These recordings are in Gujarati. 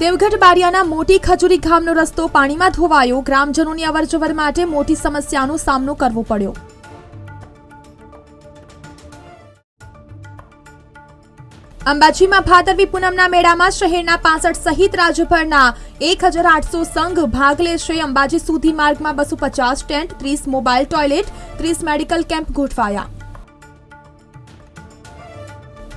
દેવગઢ બારિયાના મોટી ખજૂરી ગામનો રસ્તો પાણીમાં ધોવાયો. ગ્રામજનોની અવરજવર માટે મોટી સમસ્યાનો સામનો કરવો પડ્યો. અંબાજીમાં ભાદરવી પૂનમના મેળામાં શહેરના પાસઠ સહિત રાજ્યભરના એક હજાર આઠસો સંઘ ભાગ લેશે. અંબાજી સુધી માર્ગમાં બસો પચાસ ટેન્ટ, ત્રીસ મોબાઈલ ટોયલેટ, ત્રીસ મેડિકલ કેમ્પ ગોઠવાયા.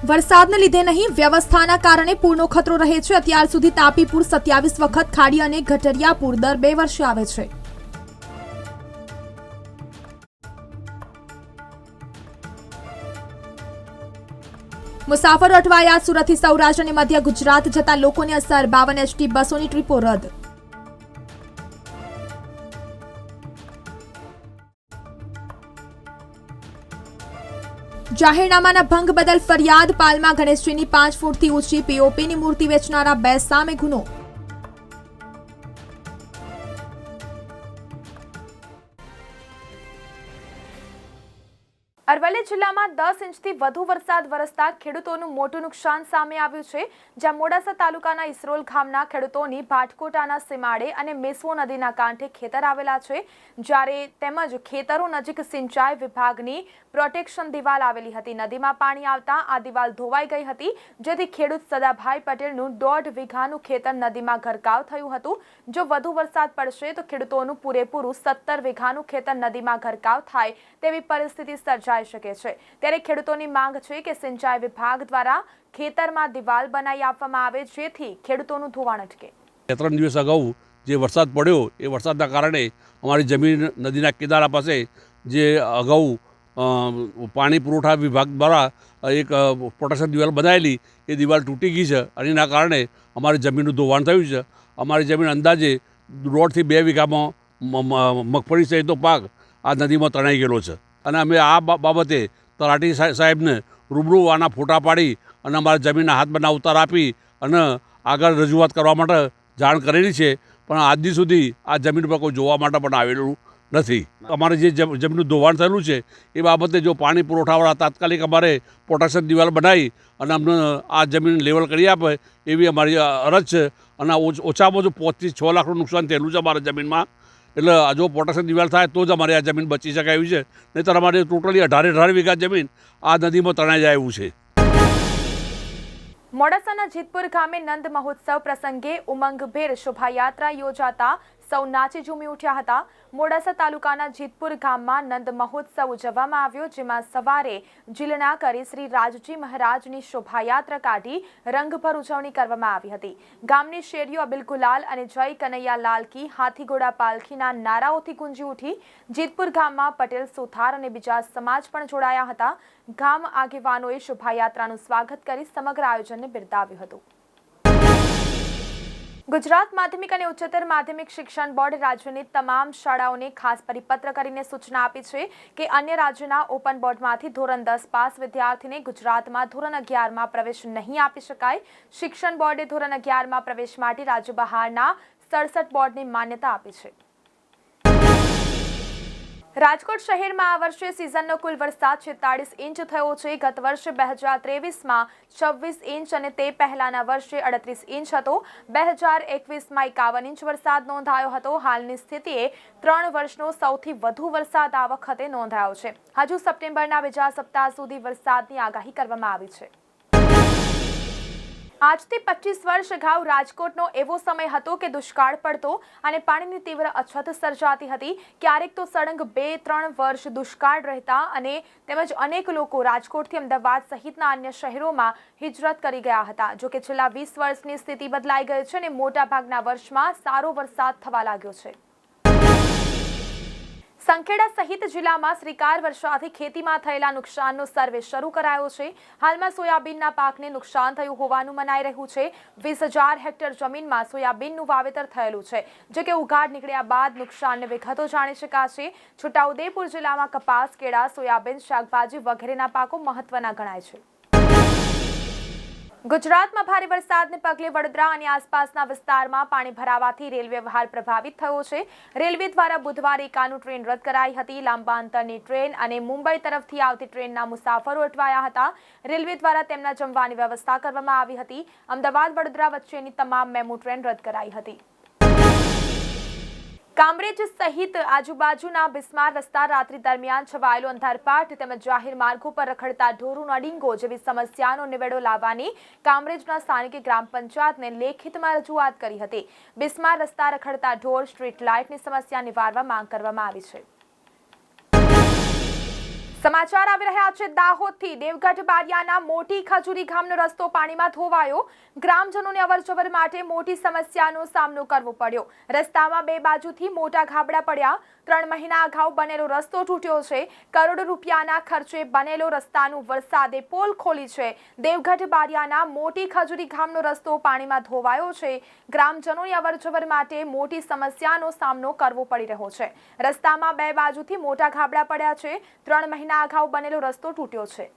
વરસાદને લીધે નહીં, વ્યવસ્થાના કારણે પૂરનો ખતરો રહે છે. અત્યાર સુધી તાપી પૂર સત્યાવીસ વખત ખાડી અને ગટરિયા પૂર દર બે વર્ષે આવે છે. મુસાફરો અટવાયા, સુરતથી સૌરાષ્ટ્ર અને મધ્ય ગુજરાત જતા લોકોની અસર, બાવન એસટી બસોની ટ્રીપો રદ જાહેરનામાના ભંગ બદલ ફરિયાદ, પાલમાં ગણેશજીની પાંચ ફૂટથી ઊંચી પીઓપીની મૂર્તિ વેચનારા બે સામે ગુનો. અરવલ્લી જિલ્લામાં દસ ઇંચથી વધુ વરસાદ વરસતા ખેડૂતોનું મોટું નુકસાન સામે આવ્યું છે, જ્યાં મોડાસા તાલુકાના ઇસરોલ ગામના ખેડૂતોની ભાટકોટાના સીમાડે અને મેસવો નદીના કાંઠે ખેતર આવેલા છે, જ્યારે તેમજ ખેતરો નજીક સિંચાઈ વિભાગની પ્રોટેક્શન દિવાલ આવેલી હતી. નદીમાં પાણી આવતા આ દિવાલ ધોવાઈ ગઈ હતી, જેથી ખેડૂત સદાભાઈ પટેલનું દોઢ વીઘાનું ખેતર નદીમાં ગરકાવ થયું હતું. જો વધુ વરસાદ પડશે, તો ખેડૂતોનું પૂરેપૂરું સત્તર વીઘાનું ખેતર નદીમાં ગરકાવ થાય તેવી પરિસ્થિતિ સર્જાઈ શકે છે. ત્યારે ખેડૂતોની માંગ છે કે સિંચાઈ વિભાગ દ્વારા ખેતરમાં દિવાલ બનાવી આપવામાં આવે, જેથી ખેડૂતોનું ધોવાણ અટકે. ત્રણ દિવસ અગાઉ જે વરસાદ પડ્યો, એ વરસાદના કારણે અમારી જમીન નદીના કિનારા પાસે જે અગાઉ પાણી પુરવઠા વિભાગ દ્વારા એક પ્રોટેક્શન દિવાલ બનાવેલી, એ દિવાલ તૂટી ગઈ છે. અને એના કારણે અમારી જમીનનું ધોવાણ થયું છે. અમારી જમીન અંદાજે દોઢથી બે વીઘામાં મગફળી સહિતનો પાક આ નદીમાં તણાઈ ગયેલો છે. અને અમે આ બાબતે તલાટી સાહેબ- સાહેબને રૂબરૂ આના ફોટા પાડી અને અમારા જમીનના હાથ બના ઉતાર આપી અને આગળ રજૂઆત કરવા માટે જાણ કરેલી છે. પણ આજ સુધી આ જમીન પર કોઈ જોવા માટે પણ આવેલું નથી. અમારે જે જમ- જમીનનું ધોવાણ થયેલું છે, એ બાબતે જો પાણી પુરવઠાવાળા તાત્કાલિક અમારે પ્રોટેક્શન દિવાલ બનાવી અને અમને આ જમીન લેવલ કરી આપે એવી અમારી અરજ છે. અને ઓછ- ઓછામાં ઓછું પાંચથી છ લાખનું નુકસાન થયેલું છે અમારા જમીનમાં. એટલે જો પ્રોટેક્શન દિવાલ થાય તો જ અમારી આ જમીન બચી શકાય એવી છે. નહીંતર અમારી ટોટલી અઢારે અઢાર વીઘા જમીન આ નદીમાં તણાઈ જાય એવું છે. મોડાસાના જીતપુર ગામે નંદ મહોત્સવ પ્રસંગે ઉમંગભેર શોભાયાત્રા યોજાતા સૌ નાચી ઝૂમી ઉઠ્યા હતા. મોડાસા તાલુકાના જીતપુર ગામમાં નંદ મહોત્સવ ઉજવવામાં આવ્યો, જેમાં સવારે જીલણા કરી શ્રી રાજજી મહારાજની શોભાયાત્રા કાઢી રંગભર ઉજવણી કરવામાં આવી હતી. ગામની શેરીઓ અબિલ ગુલાલ અને જય કનૈયા લાલકી હાથીઘોડા પાલખીના નારાઓથી ગુંજી ઉઠી. જીતપુર ગામમાં પટેલ સુથાર અને બીજા સમાજ પણ જોડાયા હતા. ગામ આગેવાનોએ શોભાયાત્રાનું સ્વાગત કરી સમગ્ર આયોજનને બિરદાવ્યું હતું. ગુજરાત માધ્યમિક અને ઉચ્ચતર માધ્યમિક શિક્ષણ બોર્ડ રાજ્યની તમામ શાળાઓને ખાસ પરિપત્ર કરીને સૂચના આપી છે કે અન્ય રાજ્યના ઓપન બોર્ડમાંથી ધોરણ દસ પાસ વિદ્યાર્થીને ગુજરાતમાં ધોરણ અગિયારમાં પ્રવેશ નહીં આપી શકાય. શિક્ષણ બોર્ડે ધોરણ અગિયારમાં પ્રવેશ માટે રાજ્ય બહારના સડસઠ બોર્ડને માન્યતા આપી છે. રાજકોટ શહેરમાં આ વર્ષે સિઝનનો કુલ વરસાદ છેતાળીસ ઇંચ થયો છે. ગત વર્ષે બે હજાર ત્રેવીસમાં છવ્વીસ ઇંચ અને તે પહેલાના વર્ષે અડત્રીસ ઇંચ હતો. બે હજાર એકવીસમાં એકાવન ઇંચ વરસાદ નોંધાયો હતો. હાલની સ્થિતિએ ત્રણ વર્ષનો સૌથી વધુ વરસાદ આ વખતે નોંધાયો છે. હજુ સપ્ટેમ્બરના બીજા સપ્તાહ સુધી વરસાદની આગાહી કરવામાં આવી છે. આજથી પચીસ વર્ષ અગાઉ રાજકોટનો એવો સમય હતો કે દુષ્કાળ પડતો અને પાણીની તીવ્ર અછત સર્જાતી હતી. ક્યારેક તો સળંગ બે ત્રણ વર્ષ દુષ્કાળ રહેતા અને તેમજ અનેક લોકો રાજકોટથી અમદાવાદ સહિતના અન્ય શહેરોમાં હિજરત કરી ગયા હતા. જો કે છેલ્લા વીસ વર્ષની સ્થિતિ બદલાઈ ગઈ છે અને મોટાભાગના વર્ષમાં સારો વરસાદ થવા લાગ્યો છે. સંખેડા સહિત જિલ્લામાં શ્રીકાર વર્ષાથી ખેતીમાં થયેલા નુકસાનનો સર્વે શરૂ કરાયો છે. હાલમાં સોયાબીનના પાકને નુકસાન થયું હોવાનું મનાઈ રહ્યું છે. વીસ હજાર હેક્ટર જમીનમાં સોયાબીનનું વાવેતર થયેલું છે. જો કે ઉઘાડ નીકળ્યા બાદ નુકસાનને વિગતો જાણી શકાશે. છોટાઉદેપુર જિલ્લામાં કપાસ, કેળા, સોયાબીન, શાકભાજી વગેરેના પાકો મહત્વના ગણાય છે. ગુજરાતમાં ભારે વરસાદને પગલે વડોદરા અને આસપાસના વિસ્તારમાં પાણી ભરાવાથી રેલવે વ્યવહાર પ્રભાવિત થયો છે. રેલવે દ્વારા બુધવારે એકાનું ટ્રેન રદ કરાઈ હતી. લાંબા અંતરની ટ્રેન અને મુંબઈ તરફથી આવતી ટ્રેનના મુસાફરો અટવાયા હતા. રેલવે દ્વારા તેમના જમવાની વ્યવસ્થા કરવામાં આવી હતી. અમદાવાદ વડોદરા વચ્ચેની તમામ મેમુ ટ્રેન રદ કરાઈ હતી. કામરેજ સહિત આજુબાજુના બિસ્માર રસ્તા રાત્રિ દરમિયાન છવાયેલો અંધારપાટ તેમજ જાહેર માર્ગો પર રખડતા ઢોરોનો ડીંગો જેવી સમસ્યાનો નિવેડો લાવવાની કામરેજના સ્થાનિકે ગ્રામ પંચાયતને લેખિતમાં રજૂઆત કરી હતી. બિસ્માર રસ્તા રખડતા ઢોર સ્ટ્રીટ લાઇટની સમસ્યા નિવારવા માંગ કરવામાં આવી છે. સમાચાર આવી રહ્યા છે દાહોદથી. દેવગઢ બારિયાના મોટી ખજૂરી ગામનો રસ્તો પાણીમાં ધોવાયો. ગ્રામજનોને અવરજવર માટે મોટી સમસ્યાનો સામનો કરવો પડ્યો. રસ્તામાં બે બાજુથી મોટા ગાબડા પડ્યા. ત્રણ મહિના અગાઉ બનેલો રસ્તો તૂટ્યો છે. કરોડો રૂપિયાના ખર્ચે બનેલો રસ્તાનું વરસાદે પોલ ખોલી છે. દેવગઢ બારિયાના મોટી ખજૂરી ગામનો રસ્તો પાણીમાં ધોવાયો છે. ગ્રામજનોની અવરજવર માટે મોટી સમસ્યાનો સામનો કરવો પડી રહ્યો છે. રસ્તામાં બે બાજુથી મોટા ગાબડા પડ્યા છે. ત્રણ મહિના અગાઉ બનેલો રસ્તો તૂટ્યો છે.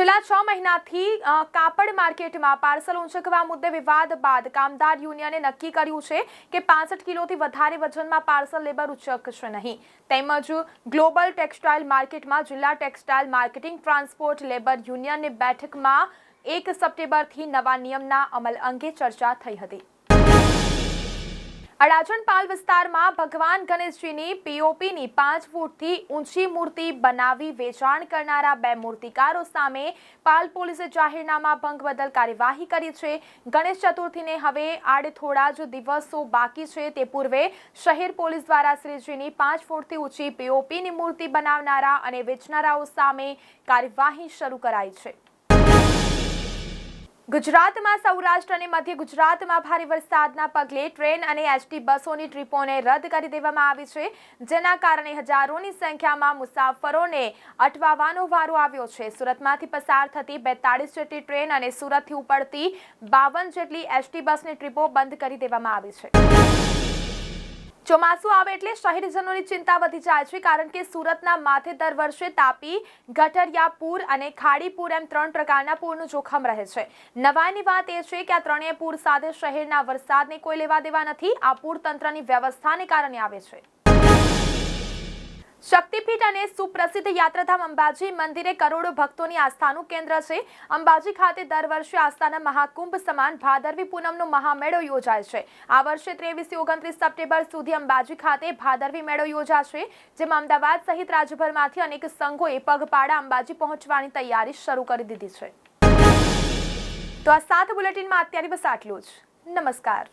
છેલ્લા છ મહિનાથી કાપડ માર્કેટમાં પાર્સલ ઊંચકવા મુદ્દે વિવાદ બાદ કામદાર યુનિયને નક્કી કર્યું છે કે પાસઠ કિલોથી વધારે વજનમાં પાર્સલ લેબર ઉચકશે નહીં. તેમજ ગ્લોબલ ટેક્સટાઇલ માર્કેટમાં જિલ્લા ટેક્સટાઇલ માર્કેટિંગ ટ્રાન્સપોર્ટ લેબર યુનિયનની બેઠકમાં એક સપ્ટેમ્બરથી નવા નિયમના અમલ અંગે ચર્ચા થઈ હતી. અડાજણ પાલ વિસ્તારમાં ભગવાન ગણેશજીની પીઓપીની પાંચ ફૂટથી ઊંચી મૂર્તિ બનાવી વેચાણ કરનારા બે મૂર્તિકારો સામે પાલ પોલીસે જાહેરનામા ભંગ બદલ કાર્યવાહી કરી છે. ગણેશ ચતુર્થીને હવે આડે થોડા જ દિવસો બાકી છે. તે પૂર્વે શહેર પોલીસ દ્વારા શ્રીજીની પાંચ ફૂટથી ઊંચી પીઓપીની મૂર્તિ બનાવનારા અને વેચનારાઓ સામે કાર્યવાહી શરૂ કરાઈ છે. ગુજરાતમાં સૌરાષ્ટ્ર અને મધ્ય ગુજરાતમાં ભારે વરસાદના પગલે ટ્રેન અને એસટી બસોની ટ્રીપોને રદ કરી દેવામાં આવી છે, જેના કારણે હજારોની સંખ્યામાં મુસાફરોને અટવાવાનો વારો આવ્યો છે. સુરતમાંથી પસાર થતી બેતાળીસ જેટલી ટ્રેન અને સુરતથી ઉપડતી બાવન જેટલી એસટી બસની ટ્રીપો બંધ કરી દેવામાં આવી છે. ચોમાસું આવે એટલે શહેરીજનોની ચિંતા વધી જાય છે, કારણ કે સુરતના માથે દર વર્ષે તાપી ગટરિયા પૂર અને ખાડી પૂર એમ ત્રણ પ્રકારના પૂરનું જોખમ રહે છે. નવાઈની વાત એ છે કે આ ત્રણેય પૂર સાથે શહેરના વરસાદને કોઈ લેવા દેવા નથી, આ પૂર તંત્રની વ્યવસ્થાને કારણે આવે છે. શક્તિપીઠ અને સુપ્રસિદ્ધ યાત્રાધામ અંબાજી મંદિરે કરોડો ભક્તોની આસ્થાનું કેન્દ્ર છે. અંબાજી ખાતે દર વર્ષે આસ્થાના મહાકુંભ સમાન ભાદરવી પૂનમનો મહામેળો યોજાય છે. આ વર્ષે ત્રેવીસથી ઓગણત્રીસ સપ્ટેમ્બર સુધી અંબાજી ખાતે ભાદરવી મેળો યોજાશે, જેમાં અમદાવાદ સહિત રાજ્યભરમાંથી અનેક સંઘોએ પગપાળા અંબાજી પહોંચવાની તૈયારી શરૂ કરી દીધી છે. તો આ સાત બુલેટિનમાં અત્યારે બસ આટલું જ. નમસ્કાર.